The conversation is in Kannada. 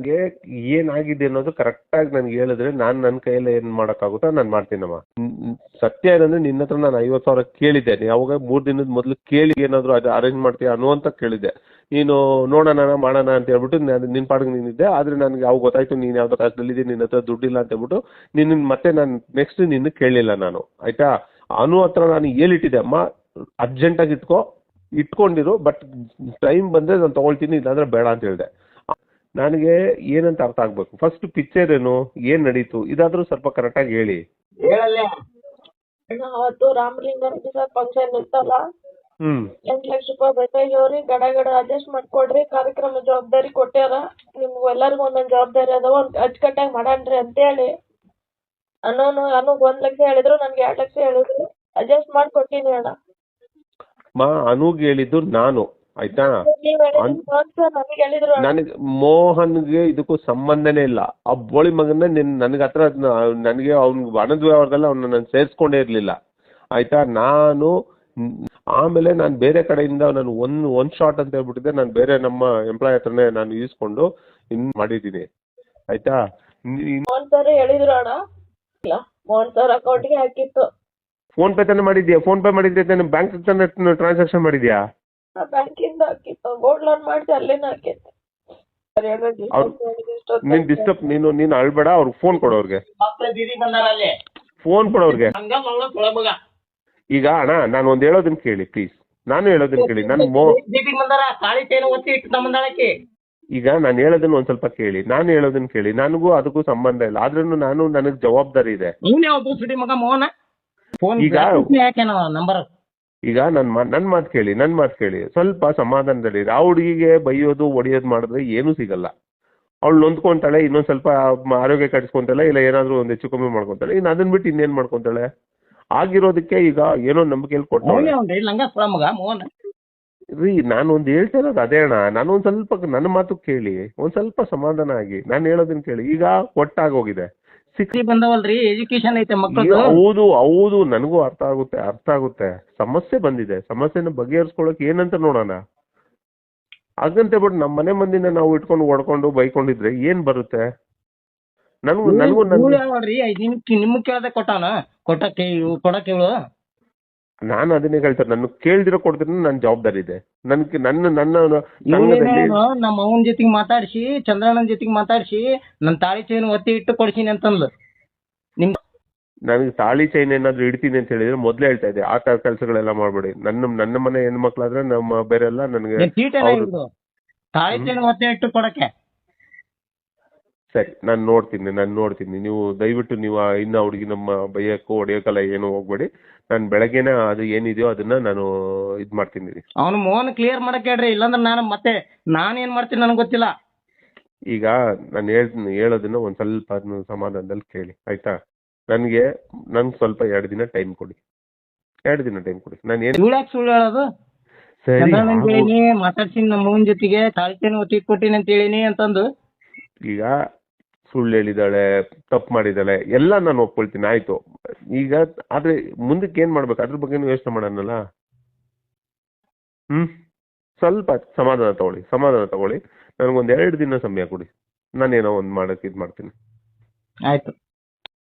ನನಗೆ ಏನಾಗಿದೆ ಅನ್ನೋದು ಕರೆಕ್ಟಾಗಿ ನನ್ಗೆ ಹೇಳಿದ್ರೆ ನಾನು ನನ್ನ ಕೈಯಲ್ಲಿ ಏನು ಮಾಡೋಕ್ಕಾಗುತ್ತೋ ನಾನು ಮಾಡ್ತೀನಮ್ಮ. ಸತ್ಯ ಏನಂದ್ರೆ ನಿನ್ನ ಹತ್ರ ನಾನು ಐವತ್ ಸಾವಿರ ಕೇಳಿದ್ದೆ ನೀ ಅವಾಗ ಮೂರು ದಿನದ ಮೊದಲು ಕೇಳಿ ಏನಾದ್ರು ಅದು ಅರೇಂಜ್ ಮಾಡ್ತೀಯಾ ಅನ್ನುವಂತ ಕೇಳಿದ್ದೆ. ನೀನು ನೋಡೋಣ, ಮಾಡೋಣ ಅಂತ ಹೇಳ್ಬಿಟ್ಟು ನಿನ್ ನಿನ್ನ ಪಾಡಿಗೆ ನೀನಿದ್ದೆ ನನ್ಗೆ ನನಗೆ ಅವಾಗ ಗೊತ್ತಾಯ್ತು ನೀನು ಯಾವುದೋ ಕಷ್ಟದಲ್ಲಿದ್ದೆ ನಿನ್ನ ಹತ್ರ ದುಡ್ಡಿಲ್ಲ ಅಂತ ಹೇಳ್ಬಿಟ್ಟು ನಿನ್ನ ಮತ್ತೆ ನಾನು ನೆಕ್ಸ್ಟ್ ನಿನ್ನ ಕೇಳಲಿಲ್ಲ ನಾನು. ಆಯ್ತಾ? ಅನು ಹತ್ರ ನಾನು ಹೇಳಿಟ್ಟಿದ್ದೆ, ಅಮ್ಮ ಅರ್ಜೆಂಟಾಗಿ ಇಟ್ಕೋ, ಇಟ್ಕೊಂಡಿರು ಬಟ್ ಟೈಮ್ ಬಂದ್ರೆ ನಾನು ತಗೊಳ್ತೀನಿ, ಇಲ್ಲಾಂದ್ರೆ ಬೇಡ ಅಂತ ಹೇಳಿದೆ. ನನಗೆ ಏನಂತ ಅರ್ಥ ಆಗ್ಬೇಕು? ಫಸ್ಟ್ ಪಿಕ್ಚರ್ ಏನು ಏನ್ ನಡೀತು? ಇದಾದ್ರೂ ಸ್ವಲ್ಪ ಕರೆಕ್ಟಾಗಿ ಹೇಳಿ. ಹೇಳಲ್ಲ ಅಣ್ಣ ಅವತ್ತು ಫಂಕ್ಷನ್ ಇತ್ತಲ್ಲ? ಹ್ಮ್. ಎಂಟ್ ಲಕ್ಷ ರೂಪಾಯಿ ಬೇಕಾಗ್ಯವ್ರಿ ಗಡ ಗಡ ಅಡ್ಜಸ್ಟ್ ಮಾಡ್ಕೊಡ್ರಿ ಕಾರ್ಯಕ್ರಮ ಜವಾಬ್ದಾರಿ ಕೊಟ್ಟ್ಯಾರ ನಿಮ್ಗೂ ಎಲ್ಲರಿಗೂ ಒಂದೊಂದ್ ಜವಾಬ್ದಾರಿ ಅದಾವ ಒಂದ್ ಅಚ್ಚುಕಟ್ಟಾಗಿ ಮಾಡಾನ್ರಿ ಅಂತೇಳಿ. ಅನ್ನೋನು ಅನ್ನೋಗ್ ಒಂದ್ ಲಕ್ಷ ಹೇಳಿದ್ರು ನನ್ಗೆ ಎರಡ್ ಲಕ್ಷ ಹೇಳಿದ್ರು. ಅಡ್ಜಸ್ಟ್ ಮಾಡ್ಕೊಟ್ಟಿನಿ ಅಣ್ಣ. ಮಾ ಅನುಗ್ ಹೇಳಿದ್ದು ನಾನು. ಆಯ್ತಾ? ನನಗ್ ಮೋಹನ್ಗೆ ಇದಕ್ಕೂ ಸಂಬಂಧನೇ ಇಲ್ಲ. ಆ ಬೋಳಿ ಮಗನ ನಿನ್ ನನಗೆ ಹತ್ರ ನನಗೆ ಅವ್ನ್ ಹಣದ ವ್ಯವಹಾರದಲ್ಲಿ ಅವ್ನ ನಾನು ಸೇರಿಸ್ಕೊಂಡೇ ಇರ್ಲಿಲ್ಲ. ಆಯ್ತಾ? ನಾನು ಆಮೇಲೆ ನಾನು ಬೇರೆ ಕಡೆಯಿಂದ ನಾನು ಒಂದು ಒನ್ ಶಾಟ್ ಅಂತ ಹೇಳ್ಬಿಟ್ಟಿದ್ದೆ. ನಾನು ಬೇರೆ ನಮ್ಮ ಎಂಪ್ಲಾಯ್ ಹತ್ರನೇ ನಾನು ಈಸ್ಕೊಂಡು ಇನ್ ಮಾಡಿದ್ದೀನಿ. ಆಯ್ತಾ? ಮೋಹನ್ ಸರ್ ಹೇಳಿದ್ರು ಅಣ್ಣ. ಇಲ್ಲ ಮೋಹನ್ ಸರ್ ಅಕೌಂಟ್ಗೆ ಹಾಕಿತ್ತು. ಫೋನ್ ಪೇ ತಾನೇ ಮಾಡಿದ್ಯಾ? ಫೋನ್ ಪೇ ಮಾಡಿದ್ಯಾ? ತಾನೇ ಬ್ಯಾಂಕ್ ತಾನೇ ಟ್ರಾನ್ಸಾಕ್ಷನ್ ಮಾಡಿದ್ಯಾ? ಆ ಬ್ಯಾಂಕಿಂದ ಗೋಲ್ಡ್ ಲೋನ್ ಮಾಡಿದೆ ಅಲ್ಲೇನ ಹಾಕಿದ್ದೆ ಅವ್ರು- ನೀನು ಡಿಸ್ಟರ್ಬ್ ನೀನು ನೀನ್ ಅಳ್ಬೇಡ ಅವ್ರಿಗೆ ಫೋನ್ ಕೊಡು ಅವ್ರಿಗೆ. ಮಕ್ಳ ದೀದಿ ಬಂದಾರ ಅಲ್ಲಿ. ಫೋನ್ ಕೊಡು ಅವ್ರಿಗೆ. ಹಂಗ ಮಗಳ ತೊಳಮಗ ಈಗ ಅಣ್ಣ ನಾನು ಒಂದ್ ಹೇಳೋದನ್ನ ಕೇಳಿ ಪ್ಲೀಸ್ ನಾನು ಹೇಳೋದನ್ನ ಕೇಳಿ ನನ್ನ ಮೋ ದೀದಿಗ್ ಬಂದಾರ ತಾಳಿ ಚೈನ್ ಒತ್ತಿ ಇಟ್ಟು ತಮ್ಮಂದಾಳಕಿ ಈಗ ನಾನು ಹೇಳೋದನ್ನ ಒಂದ್ ಸ್ವಲ್ಪ ಕೇಳಿ ನಾನು ಹೇಳೋದನ್ನ ಕೇಳಿ ನನಗೂ ಅದಕ್ಕೂ ಸಂಬಂಧ ಇಲ್ಲ ಆದ್ರೂ ನಾನು ನನಗ್ ಜವಾಬ್ದಾರಿ ಇದೆ. ಅವ್ನ ಯಾವ ಬೂಸುಡಿ ಮಗ ಮೋಹನ? ಫೋನ್ ಈಗ- ಯಾಕೆ ನಂಬರ್? ಈಗ ನನ್ನ ಮಾ ನನ್ನ ಮಾತು ಕೇಳಿ ನನ್ನ ಮಾತು ಕೇಳಿ. ಸ್ವಲ್ಪ ಸಮಾಧಾನದಲ್ಲಿ ಆ ಹುಡುಗಿಗೆ ಬೈಯೋದು ಹೊಡಿಯೋದು ಮಾಡಿದ್ರೆ ಏನೂ ಸಿಗಲ್ಲ. ಅವಳು ನೊಂದ್ಕೊಂತಾಳೆ ಇನ್ನೊಂದು ಸ್ವಲ್ಪ ಆರೋಗ್ಯ ಕಟ್ಸ್ಕೊಂತಾಳೆ ಇಲ್ಲ ಏನಾದರೂ ಒಂದು ಹೆಚ್ಚು ಕಮ್ಮಿ ಮಾಡ್ಕೊಂತಾಳೆ ಇನ್ನು ಅದನ್ನ ಬಿಟ್ಟು ಇನ್ನೇನು ಮಾಡ್ಕೊಂತಾಳೆ? ಆಗಿರೋದಕ್ಕೆ ಈಗ ಏನೋ ನಂಬಿಕೆಯಲ್ಲಿ ಕೊಟ್ಟು ರೀ ನಾನು ಒಂದು ಹೇಳ್ತಾ ಇರೋದು ಅದೇ ಅಣ್ಣ. ನಾನು ಒಂದು ಸ್ವಲ್ಪ ನನ್ನ ಮಾತು ಕೇಳಿ. ಒಂದು ಸ್ವಲ್ಪ ಸಮಾಧಾನ ಆಗಿ. ನಾನು ಹೇಳೋದನ್ನ ಕೇಳಿ. ಈಗ ಒಟ್ಟಾಗೋಗಿದೆ ಸಿಕ್ರಿ ಬಂದವಲ್ರಿ ಎಜುಕೇಶನ್ ಐತೆ ಮಕ್ಕಳು ಹೌದು ಹೌದು ನನಗೂ ಅರ್ಥ ಆಗುತ್ತೆ ಅರ್ಥ ಆಗುತ್ತೆ. ಸಮಸ್ಯೆ ಬಂದಿದೆ ಸಮಸ್ಯೆನ ಬಗೆಹರಿಸ್ಕೊಳಕ್ ಏನಂತ ನೋಡೋಣ. ಹಾಗಂತ ಬಿಟ್ಟು ನಮ್ಮ ಮನೆ ಮಂದಿನ ನಾವು ಇಟ್ಕೊಂಡು ಓಡ್ಕೊಂಡು ಬೈಕೊಂಡಿದ್ರೆ ಏನ್ ಬರುತ್ತೆ? ನನಗೂ ನನಗೂ ನಿಮ್ಗೆ ಯಾವಲ್ರಿ? ನಿಮ್ ನಿಮ್ ಕೇಳ್ದೆ ಕೊಟ್ಟಾನ? ಕೊಟ್ಟಕ್ಕೆ ಕೊಡಕ್ಕೆ ಇವಳು ನಾನು ಅದನ್ನೇ ಹೇಳ್ತಾರೆ ನನ್ನ ಕೇಳ್ದಿರೋ ಕೊಡ್ತೀನಿ ನನ್ನ ಜವಾಬ್ದಾರಿ ಇದೆ. ನನ್ಗೆ ನನ್ನ ನನ್ನ ಸಂಘದಲ್ಲಿ ನಮ್ಮ ಅವನ ಜೊತೆಗೆ ಮಾತಾಡಿಸಿ ಚಂದ್ರಣ್ಣನ ಜೊತೆಗೆ ಮಾತಾಡಿಸಿ ನನ್ನ ತಾಳಿ ಚೈನ್ ಒತ್ತಿ ಇಟ್ಟು ಕೊಡ್ಸೀನಿ ಅಂತಂದ್ಲು. ನಿಮ್ ನನಗೆ ತಾಳಿ ಚೈನ್ ಏನಾದ್ರು ಇಡ್ತೀನಿ ಅಂತ ಹೇಳಿದ್ರೆ ಮೊದ್ಲೇ ಹೇಳ್ತಾ ಇದ್ದೆ. ಆ ತರ ಕೆಲಸಗಳೆಲ್ಲ ಮಾಡ್ಬೇಡಿ. ನನ್ನ ನನ್ನ ಮನೆ ಹೆಣ್ಮಕ್ಳಾದ್ರೆ ನಮ್ಮ ಬೇರೆಲ್ಲ ನನಗೆ? ತಾಳಿ ಚೈನ್ ಒತ್ತಿ ಇಟ್ಟು ಕೊಡಕ್ಕೆ. ಸರಿ ನಾನು ನೋಡ್ತೀನಿ ನಾನು ನೋಡ್ತೀನಿ. ನೀವು ದಯವಿಟ್ಟು ನೀವು ಇನ್ನ ಹುಡುಗಿ ನಮ್ಮ ಬೈಯಕ್ಕೂ ಹೊಡೆಯೋಕ್ಕಲ್ಲ ಏನು ಹೋಗ್ಬೇಡಿ. ನಾನು ಬೆಳಗ್ಗೆನ ಅದು ಏನಿದೆಯೋ ಅದನ್ನ ನಾನು ಇದು ಮಾಡ್ತೀನಿ ಅವನು ಮೋಹನ್ ಕ್ಲಿಯರ್ ಮಾಡಕ್ ಹೇಳ್ರಿ ಇಲ್ಲಾಂದ್ರೆ ನಾನು ಮತ್ತೆ ನಾನು ಏನ್ ಮಾಡ್ತೀನಿ ನನಗೆ ಗೊತ್ತಿಲ್ಲ. ಈಗ ನಾನು ಹೇಳ್ತೀನಿ ಹೇಳೋದನ್ನ ಒಂದ್ ಸ್ವಲ್ಪ ಅದನ್ನ ಸಮಾಧಾನದಲ್ಲಿ ಕೇಳಿ ಆಯ್ತಾ? ನನಗೆ ನಂಗೆ ಸ್ವಲ್ಪ ಎರಡು ದಿನ ಟೈಮ್ ಕೊಡಿ. ಎರಡು ದಿನ ಟೈಮ್ ಕೊಡಿ. ನಾನು ಏನು ಸುಳ್ಳು ಹೇಳೋದು? ಸರಿ ಚಂದ್ರಣ್ಣನ್ ಮಾತಾಡ್ಸಿನಿ ನಮ್ಮ ಜೊತೆಗೆ ತಾಳಿ ಚೈನ್ ಒತ್ತಿ ಇಟ್ಕೊಟ್ಟಿನಿ ಅಂತ ಹೇಳಿನಿ ಅಂತಂದು. ಈಗ ಸುಳ್ಳು ಹೇಳಿದಾಳೆ ತಪ್ಪು ಮಾಡಿದಾಳೆ ಎಲ್ಲ ನಾನು ಒಪ್ಕೊಳ್ತೀನಿ, ಆಯ್ತು. ಈಗ ಆದ್ರೆ ಮುಂದಕ್ಕೆ ಏನ್ ಮಾಡ್ಬೇಕು? ಅದ್ರ ಬಗ್ಗೆ ಯೋಚನೆ ಮಾಡೋಣಲ್ಲ? ಹ್ಮ್? ಸ್ವಲ್ಪ ಸಮಾಧಾನ ತಗೊಳ್ಳಿ ಸಮಾಧಾನ ತಗೊಳ್ಳಿ. ನನಗೊಂದು ಎರಡು ದಿನ ಸಮಯ ಕೊಡಿ. ನಾನೇನೋ ಒಂದು ಮಾಡಕ್ಕೆ ಇದು ಮಾಡ್ತೀನಿ. ಆಯ್ತು.